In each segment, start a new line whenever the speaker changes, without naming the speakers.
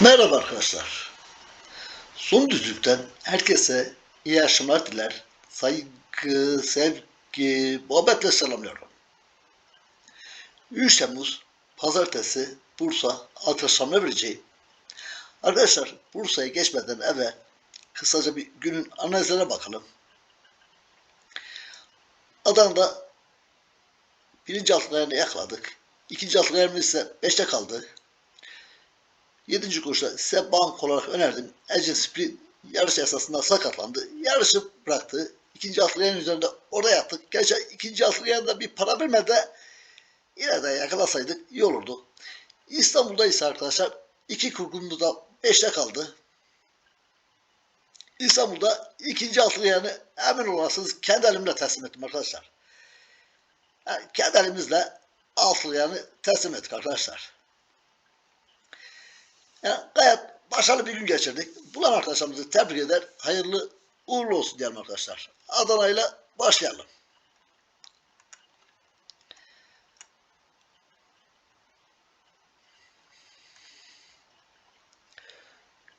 Merhaba arkadaşlar. Son düzlükten herkese iyi akşamlar diler. Saygı, sevgi, muhabbetle selamlıyorum. 3 Temmuz Pazartesi Bursa Altışamlı vereceğim. Arkadaşlar Bursa'ya geçmeden evvel kısaca bir günün analizlerine bakalım. Adana'da birinci altın ayarını yakaladık. İkinci altın ayarımız ise 5'te kaldı. Yedinci koşuda size bank olarak önerdim. Agent Sprint yarış esasında sakatlandı. Yarışı bıraktı. İkinci atlayan üzerinde orada yattık. Gerçi ikinci atlayanda bir para vermedi de yine de yakalasaydık iyi olurdu. İstanbul'da ise arkadaşlar iki kurgumda da beşte kaldı. İstanbul'da ikinci atlayanı emin olasınız kendi elimle teslim ettim arkadaşlar. Yani kendi elimizle atlayanı teslim ettik arkadaşlar. Yani gayet başarılı bir gün geçirdik. Bulan arkadaşlarımızı tebrik eder. Hayırlı uğurlu olsun diyelim arkadaşlar. Adana ile başlayalım.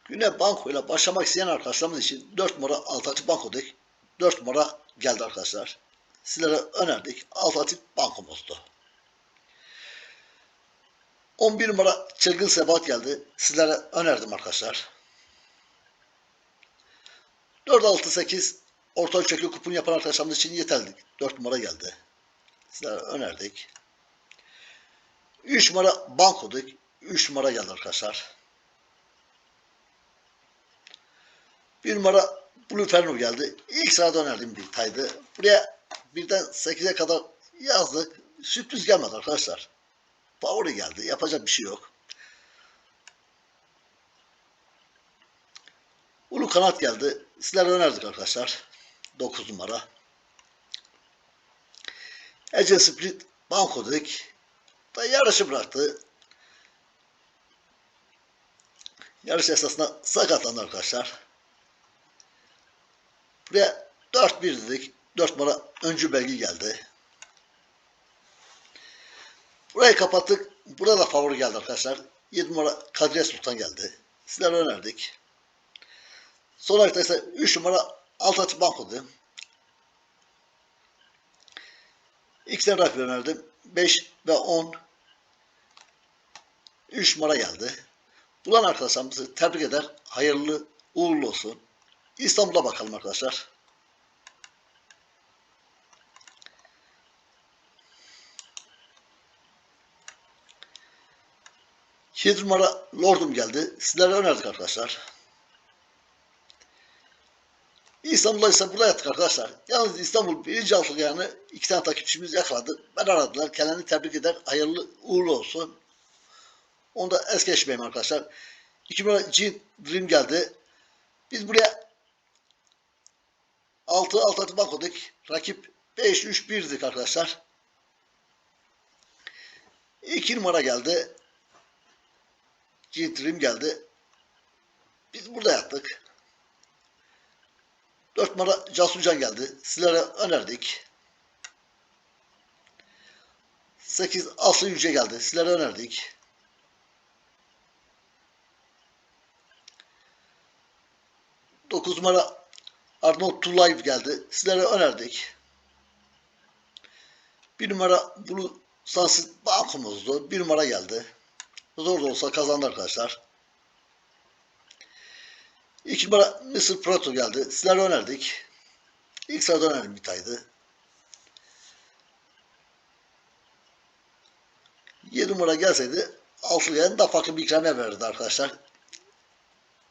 Güne banko ile başlamak isteyen arkadaşlarımız için 4 numara alternatif banko dedik. 4 numara geldi arkadaşlar. Sizlere önerdik. Alternatif bankomuzdu. 11 numara Çılgın Sebat geldi. Sizlere önerdim arkadaşlar. 4-6-8 orta ölçekli kupon yapan arkadaşlarımız için yeterli. 4 numara geldi. Sizlere önerdik. 3 numara bankodik. 3 numara geldi arkadaşlar. 1 numara Blue Ferno geldi. İlk sırada önerdiğim bir taydı. Buraya birden 8'e kadar yazdık. Sürpriz gelmedi arkadaşlar. Favori geldi. Yapacak bir şey yok. Ulu kanat geldi. Sizlere önerdik arkadaşlar. 9 numara. Ece Split banko dedik. Da yarışı bıraktı. Yarış esasında sakatlandı arkadaşlar. Buraya 4-1 dedik. 4 numara öncü belge geldi. Burayı kapattık. Burada da favori geldi arkadaşlar. 7 numara Kadriye Sultan geldi. Sizlere önerdik. Son ayakta ise 3 numara Altaçı Banko'du. İkisinden rakip önerdim. 5 ve 10 3 numara geldi. Bulan arkadaşlarımızı tebrik eder. Hayırlı uğurlu olsun. İstanbul'a bakalım arkadaşlar. Yedi numara Lordum geldi. Sizlere önerdik arkadaşlar. İstanbul'da burada yattık arkadaşlar. Yalnız İstanbul birinci altı yani iki tane takipçimiz yakaladı. Ben aradılar. Kendilerini tebrik eder. Hayırlı uğurlu olsun. Onu da es geçmeyeyim arkadaşlar. İki numara G Dream geldi. Biz buraya 6 6 atı bakmadık. Rakip 5 3 1'dik arkadaşlar. 2 numara geldi. G-Dream geldi. Biz burada yattık. 4 numara Casucan geldi. Sizlere önerdik. 8 Aslı Yüce geldi. Sizlere önerdik. Dokuz numara Arnold Tulayv geldi. Sizlere önerdik. Bir numara Blue Sunset bankomuzdu. Bir numara geldi. Zor da olsa kazandı arkadaşlar. İki numara Mr. Proto geldi. Sizlere önerdik. İlk sırada önerdim bir taydı. 7 numara gelseydi altılayan da farklı bir ikramiye verirdi arkadaşlar.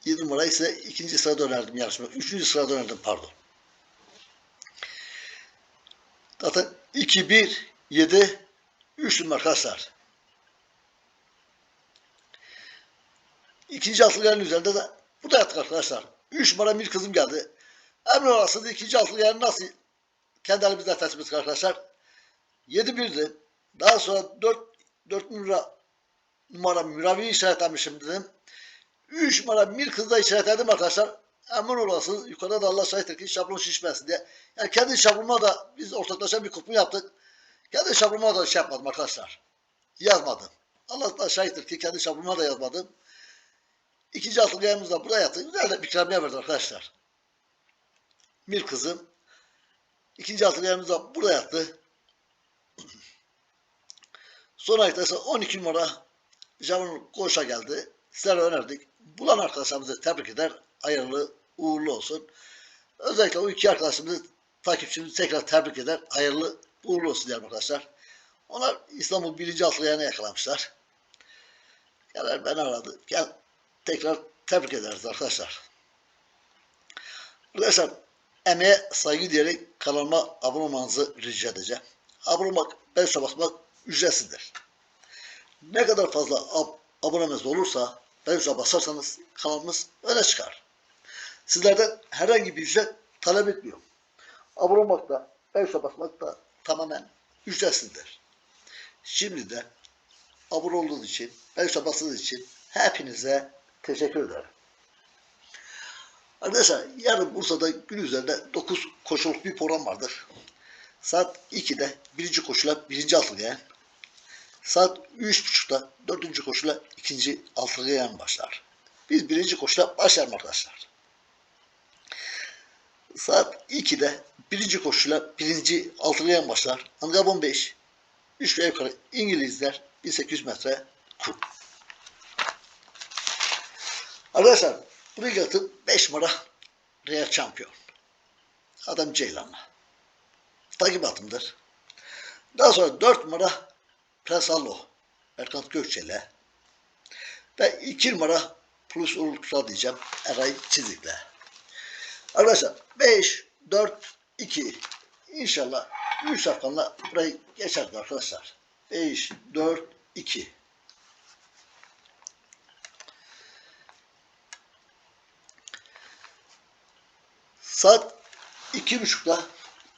7 numara ise ikinci sırada önerdim yarışma. Üçüncü sırada önerdim pardon. Zaten 2, 1, 7, 3 numara arkadaşlar. İkinci altılıların üzerinde de bu da yattık arkadaşlar. 3 numara bir kızım geldi. Emin olasınız ikinci altılıların nasıl kendi elimizde teslim ettik arkadaşlar. 7 1'di. Daha sonra 4 4 numara numara müravi işaretlemişim dedim. 3 numara bir kızda işaretledim arkadaşlar. Emin olasınız yukarıda da Allah şahittir ki şablon şişmesin diye. Yani kendi şablonuma da biz ortaklaşa bir kupon yaptık. Kendi şablonuma da şey yapmadım arkadaşlar. Yazmadım. Allah da şahittir ki kendi şablonuma da yazmadım. İkinci altılı yayımız da burada yattı. Güzel de bir ikramiye verdi arkadaşlar. Bir kızım. İkinci altılı yayımız da burada yattı. Son ayakta ise 12 numara Javon Koşa geldi. Sizlere önerdik. Bulan arkadaşlarımızı tebrik eder. Hayırlı uğurlu olsun. Özellikle o iki arkadaşımızı takipçimizi tekrar tebrik eder. Hayırlı uğurlu olsun diyelim arkadaşlar. Onlar İstanbul birinci altılı yayına yakalamışlar. Yani beni aradı. Gel tekrar tebrik ederiz arkadaşlar. Arkadaşlar emeğe saygı diyerek kanalıma abone olmanızı rica edeceğim. Abone olmak, ben basmak ücretsizdir. Ne kadar fazla ab abonemiz olursa ben basarsanız kanalımız öne çıkar. Sizlerden herhangi bir ücret talep etmiyorum. Abone olmak da, ben basmak da tamamen ücretsizdir. Şimdi de abone olduğunuz için, ben bastığınız için hepinize teşekkür ederim. Arkadaşlar yarın Bursa'da gün üzerinde 9 koşuluk bir program vardır. Saat 2'de birinci koşula birinci altılıya, saat 3.30'da dördüncü koşula ikinci altılıya başlar. Biz birinci koşula başlayalım arkadaşlar. Saat 2'de birinci koşula birinci altılıya başlar. Angabon 5, 3 ve yukarı İngilizler 1800 metre kum. Arkadaşlar buraya atın 5 numara Real Şampiyon. Adam Ceylan'la. Takip atımdır. Daha sonra 4 numara Prens. Erkan Gökçe'yle. Ve 2 numara Plus Uğur diyeceğim. Eray Çizik'le. Arkadaşlar 5, 4, 2 İnşallah 3 safkanla burayı geçerdi arkadaşlar. 5, 4, 2. Saat iki buçukta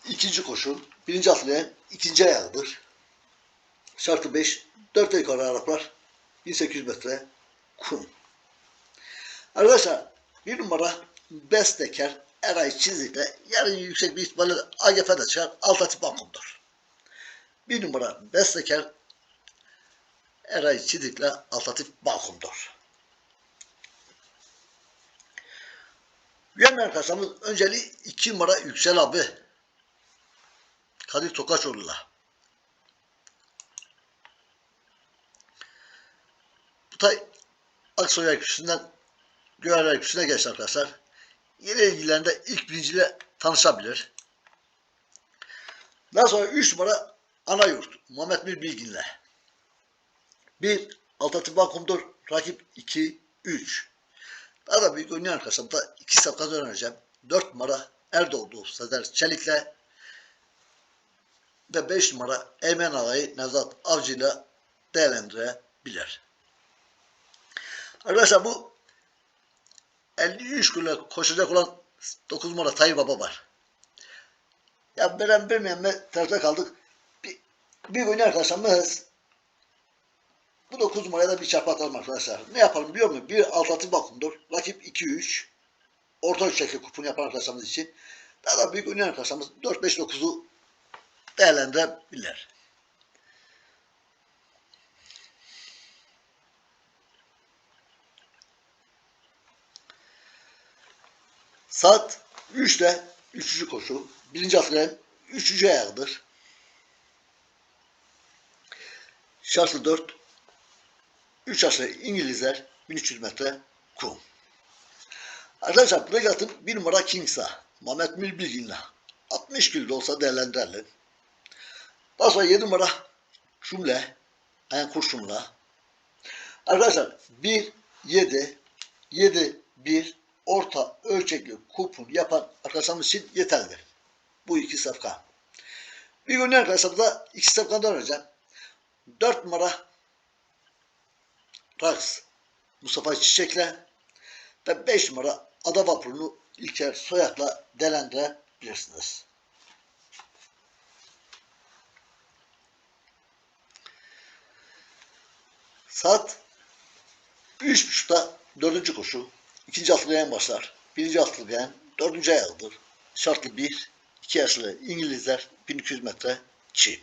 ikinci koşu. Birinci atlayan ikinci ayağıdır. Şartı 5. 4 yukarı Araplar. 1800 metre kum. Arkadaşlar bir numara Besteker Eray Çizik'le yarın yüksek bir ihtimalle AGF'de çıkar. Altatip Bankum'dur. Bir numara Besteker Eray Çizik'le Altatip Balkon'dur. Güven arkadaşlarımız önceliği 2 numara Yüksel abi. Kadir Tokaçoğlu'la. Bu tay Aksoy Ayküsü'nden Güven Ayküsü'ne geçti arkadaşlar. Yeni ilgilerinde ilk birinciyle tanışabilir. Daha sonra 3 numara Anayurt Muhammed Bir Bilgin'le. 1 Altatı Bankum'dur. Rakip 2 3. Daha da büyük oynayan arkadaşlarımda 2 safkan önereceğim. 4 numara Erdoğdu Sezer Çelik'le ve 5 numara Eymen Ağa'yı Nevzat Avcı'yla değerlendirebilir. Arkadaşlar bu 53 kilo koşacak olan 9 numara Tayyip Baba var. Ya ben bilmeyenle terse kaldık. Bir, bir oyun arkadaşlarımız bu 9 numaraya da bir çarpı atalım arkadaşlar. Ne yapalım biliyor musun? Bir alternatif bakımdır. Rakip 2-3. Orta ölçekli kupon yapan arkadaşlarımız için. Daha da büyük oynayan arkadaşlarımız 4-5-9'u değerlendirebilirler. Saat 3'te 3. koşu. Birinci atlayan 3. ayağıdır. Şartlı 4. 3 aşağı İngilizler 1300 metre kum. Arkadaşlar buraya atın bir numara Kingsa. Mehmet Mil Bilgin'le. 60 kilo da olsa değerlendirelim. Daha sonra 7 numara Cümle. Yani kurşunla. Arkadaşlar 1, 7, 7, 1 orta ölçekli kupon yapan arkadaşlarımız için yeterlidir. Bu iki safka. Bir gün arkadaşlarımıza iki safkandan vereceğim. 4 numara Rax Mustafa Çiçek'le ve 5 numara Ada Vapurunu İlker Soyak'la değerlendirebilirsiniz. Saat 3.30'da dördüncü koşu. ikinci atlıgayan başlar. Birinci atlıgayan dördüncü ayağıdır. Şartlı 1, 2 yaşlı İngilizler 1200 metre Çin.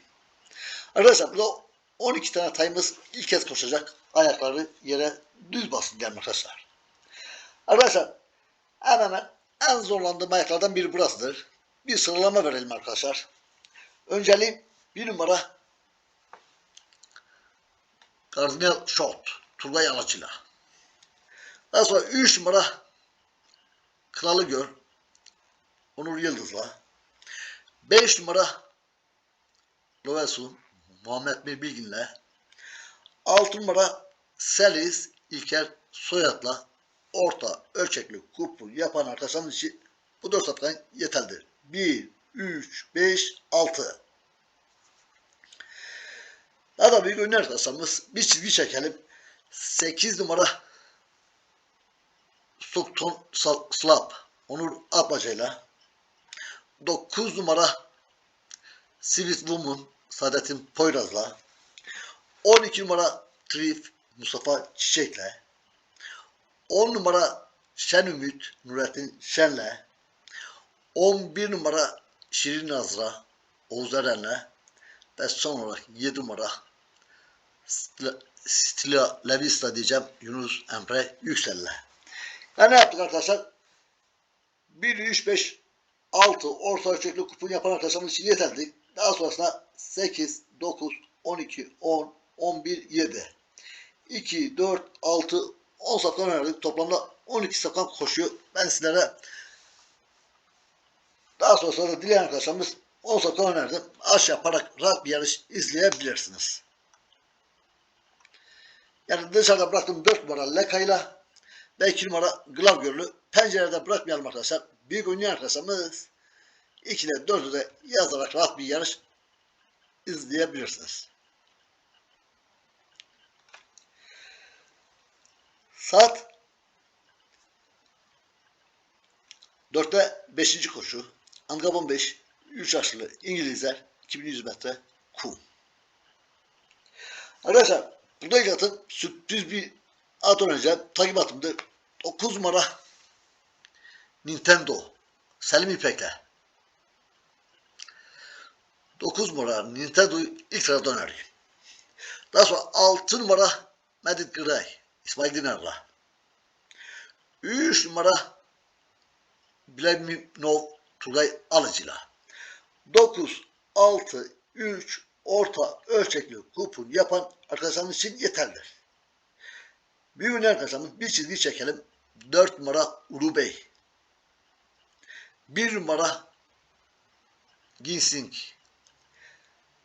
Arkadaşlar burada 12 tane tayımız ilk kez koşacak. Ayakları yere düz basın gelme arkadaşlar. Arkadaşlar hemen hemen en zorlandığım ayaklardan biri burasıdır. Bir sıralama verelim arkadaşlar. Önceliğim bir numara Kardinal Shot Turgay Alaçı'yla. Daha sonra 3 numara Kralı Gör Onur Yıldız'la. 5 numara Lovesun Muhammed Mir Bilgin'le. 6 numara Selis İlker Soyat'la orta ölçekli kupu yapan arkadaşlarımız için bu 4 safkan yeterlidir. 1, 3, 5, 6. Daha da büyük oyun arkadaşlarımız bir çizgi çekelim. 8 numara Stockton Slap Onur Atmaca'yla 9 numara Sweet Woman Saadettin Poyraz'la 12 numara Trif Mustafa Çiçek'le 10 numara Şen Ümit Nurettin Şen'le 11 numara Şirin Azra Oğuz Eren'le ve son olarak 7 numara Stila, Levista diyeceğim Yunus Emre Yüksel'le. Ya ne yaptık arkadaşlar? 1, 3, 5, 6 orta ölçekli kupon yapan arkadaşlarımız için yeterli. Daha sonrasında 8, 9, 12, 10, 11, 7. 2, 4, 6, 10 safkan oynadık. Toplamda 12 safkan koşuyor. Ben sizlere daha sonrasında da dileyen arkadaşlarımız 10 safkan önerdim. Aşağı yaparak rahat bir yarış izleyebilirsiniz. Yani dışarıda bıraktığım 4 numara Leka'yla ve 2 numara Glavgörlü pencerede bırakmayalım arkadaşlar. Büyük oynayan arkadaşlarımız 2'de 4'ü de yazarak rahat bir yarış izleyebilirsiniz. Saat 4'te 5. koşu. Angabon 5. 3 yaşlı İngilizler 2100 metre kum. Arkadaşlar burada ilk atım sürpriz bir at oynayacağım. Takip atımdır. 9 numara Nintendo Selim İpek'le. 9 numara Nintendo'yu ilk arayayım. Daha sonra 6 numara Medit Gray İsmail Dinar'la. 3 numara Bileminov Turgay Alıcı'la. 9, 6, 3 orta ölçekli kupon yapan arkadaşlarımız için yeterlidir. Gün arkadaşlarımız bir çizgi çekelim. 4 numara Ulu Bey. 1 numara Ginsing.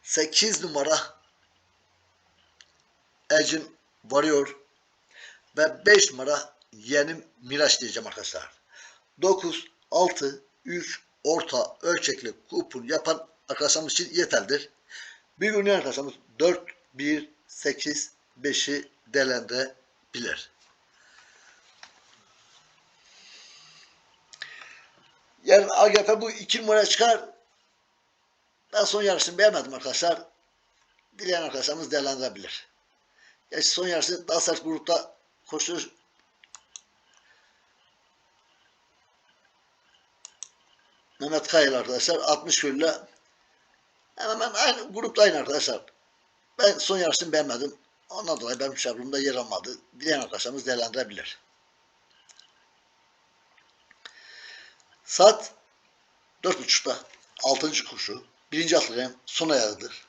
8 numara Ecin Varıyor. Ve 5 numara Yenim Miraç diyeceğim arkadaşlar. 9, 6, 3 orta ölçekli kupon yapan arkadaşlarımız için yeterlidir. Bir gün arkadaşlarımız 4, 1, 8, 5'i değerlendirebilir. Yarın AGF bu iki numara çıkar. Ben son yarışını beğenmedim arkadaşlar. Dileyen arkadaşlarımız değerlendirebilir. Gerçi son yarışı daha sert grupta koşu Mehmet Kayıl arkadaşlar 60 kiloyla hemen hemen aynı grupta aynı arkadaşlar. Ben son yarışını beğenmedim. Ondan dolayı benim şablonumda yer almadı. Dileyen arkadaşlarımız değerlendirebilir. Saat 4.30'da 6. koşu. Birinci atlayan son ayağıdır.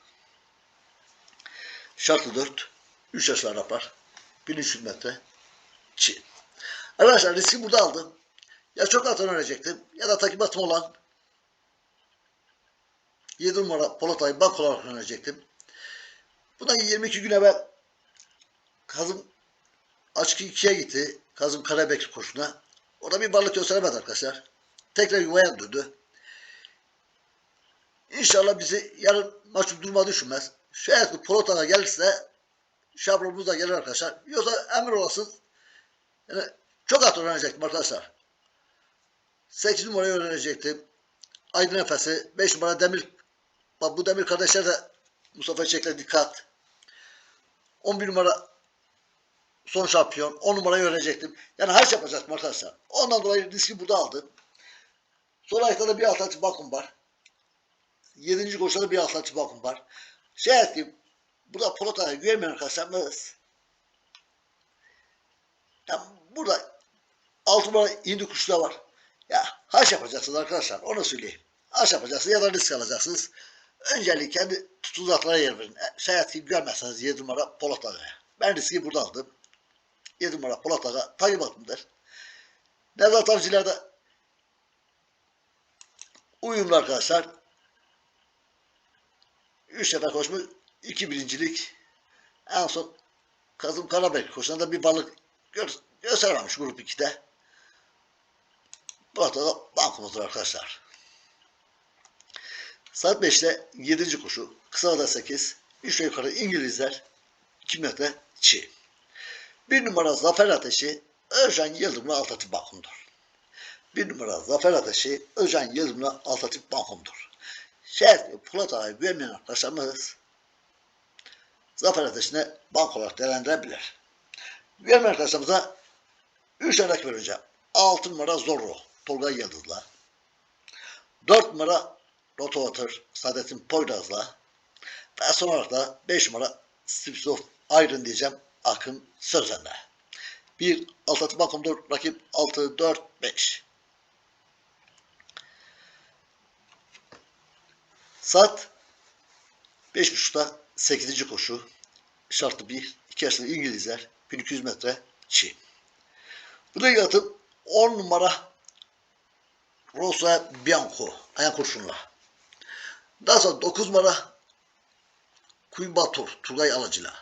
Şartlı 4. 3 yaşlı Araplar. 1300 metre Çin. Arkadaşlar riski burada aldım. Ya çok at önerecektim ya da takip olan 7 numara Polatay bank olarak önerecektim. Bundan 22 gün evvel Kazım Açık 2'ye gitti. Kazım Karabek koşuna. Orada bir varlık gösteremedi arkadaşlar. Tekrar yuvaya döndü. İnşallah bizi yarın maç durma düşünmez. Şayet bu Polatay'a gelirse şablonumuz da gelir arkadaşlar. Yoksa emir olasın. Yani çok at öğrenecektim arkadaşlar. 8 numarayı öğrenecektim. Aydın Efes'i. 5 numara Demir. Bak bu Demir kardeşler de Mustafa Çiçek'le dikkat. 11 numara son şampiyon. 10 numarayı öğrenecektim. Yani her şey yapacaktım arkadaşlar. Ondan dolayı riski burada aldım. Son ayakta da bir alternatif bakım var. 7. koşuda da bir alternatif bakım var. Şey ettim. Burada Polata'ya güvenmeyen arkadaşlarımız yani burada 6 6 numara indi kuşu da var. Ya haş yapacaksınız arkadaşlar onu söyleyeyim. Haş yapacaksınız ya da risk alacaksınız. Öncelikle kendi tutuğunuz atlara yer verin. E, Şayet ki görmezseniz 7 numara Polat Aga'ya. Ben riski burada aldım. 7 numara Polat Aga takip atımdır. Nevzat Avcılar'da uyumlu arkadaşlar. 3 sefer koşmuş. 2 birincilik. En son Kazım Karabek koşusunda da bir balık gör, gösterememiş grup 2'de. Bu hafta da bankomuzdur arkadaşlar. Saat 5'te 7. koşu. Kısa da 8. 3 yukarı İngilizler. 2 metre çi. Bir numara Zafer Ateşi Özcan Yıldırım'la Altatip Bankum'dur. Bir numara Zafer Ateşi Özcan Yıldırım'la Altatip Bankum'dur. Şehir ve Polat Ağa'yı güvenmeyen arkadaşlarımız Zafer Ateşi'ne bank olarak değerlendirebilir. Güvenmeyen arkadaşlarımıza 3 örnek vereceğim. 6 numara Zorro Tolga Yıldız'la. 4 numara Rotovatır Saadettin Poyraz'la. Ve son olarak da 5 numara Strips of Iron diyeceğim Akın Sözen'le. 1 Altatı Bankum'dur. Rakip 6, 4, 5. Saat 5.30'da 8. koşu. Şartı 1. İki yaşlı İngilizler. 1200 metre çi. Bu da atım 10 numara Rosa Bianco. Ayak kurşunla. Daha sonra 9 numara Queen Batur. Turgay Alıcı'la.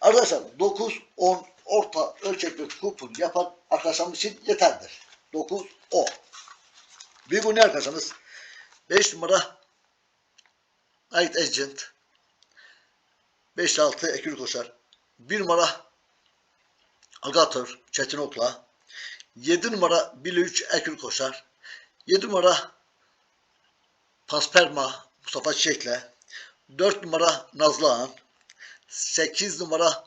Arkadaşlar 9, 10 orta ölçekli kupon yapan arkadaşlarımız için yeterlidir. 9, 10. Bir gün ne arkadaşlarımız? 5 numara Night Agent. 5 6 Ekül Koşar 1 numara Algatır Çetin Okla. 7 numara Billy 3 Ekül Koşar 7 numara Pasperma Mustafa Çiçek'le. 4 numara Nazlı Ağan. 8 numara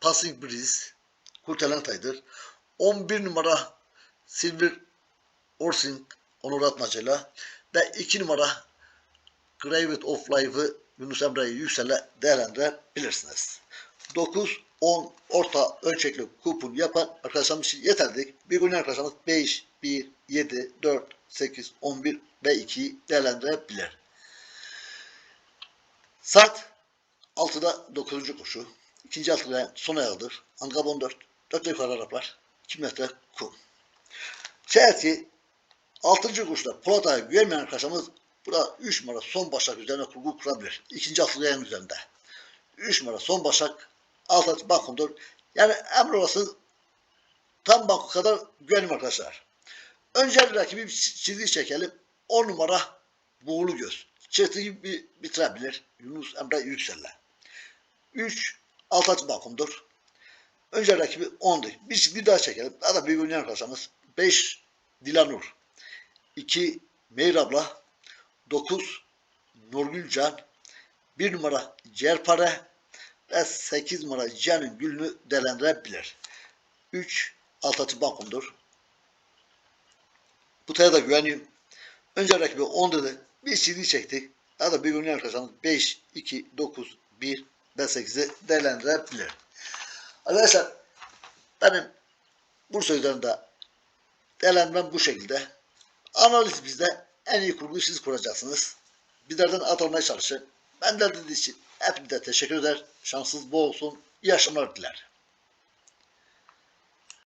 Passing Breeze Kurtalan Taydır 11 numara Silver Orsing Onur Atmacı'yla ve 2 numara Gravity of Life'ı Yunus Emre Yüksel'e değerlendirebilirsiniz. 9, 10 orta ölçekli kupon yapan arkadaşlarımız için yeterlilik. Bir gün arkadaşlarımız 5, 1, 7, 4, 8, 11 ve 2'yi değerlendirebilir. Saat 6'da 9. koşu. İkinci altıda son ayağıdır. Angab 14. 4 yukarı Araplar. 2 metre kum. Şayet ki 6. koşuda Polat Ağa'ya güvenmeyen arkadaşlarımız burada 3 numara son başak üzerine kurgu kurabilir. İkinci yayın üzerinde. 3 numara son başak alt atı bankumdur. Yani emri olası tam banko kadar güvenim arkadaşlar. Önce rakibi çizgi çekelim. 10 numara buğulu göz. Çırtıyı bir bitirebilir. Yunus Emre Yüksel'le. 3 alt atı bankumdur. Önce rakibi 10'du. Bir çizgi daha çekelim. Daha da büyük oynayan arkadaşlarımız 5 Dilanur. 2 Meyrabla. 9 Nurgül Can. 1 numara Cerpare ve 8 numara Can'ın gülünü değerlendirebilir. 3 Altatı Bankum'dur. Bu taya da güveniyorum. Önce rakibi 10 dedi. Bir CD çektik. Daha da bir gün arkadaşlarımız 5, 2, 9, 1 ve 8'i değerlendirebilir. Arkadaşlar benim Bursa üzerinde değerlendirmem bu şekilde. Analiz bizde en iyi kurguyu siz kuracaksınız. Bizlerden at almaya çalışın. Ben de dediğiniz için hepinize teşekkür eder. Şansınız bol olsun. İyi akşamlar diler.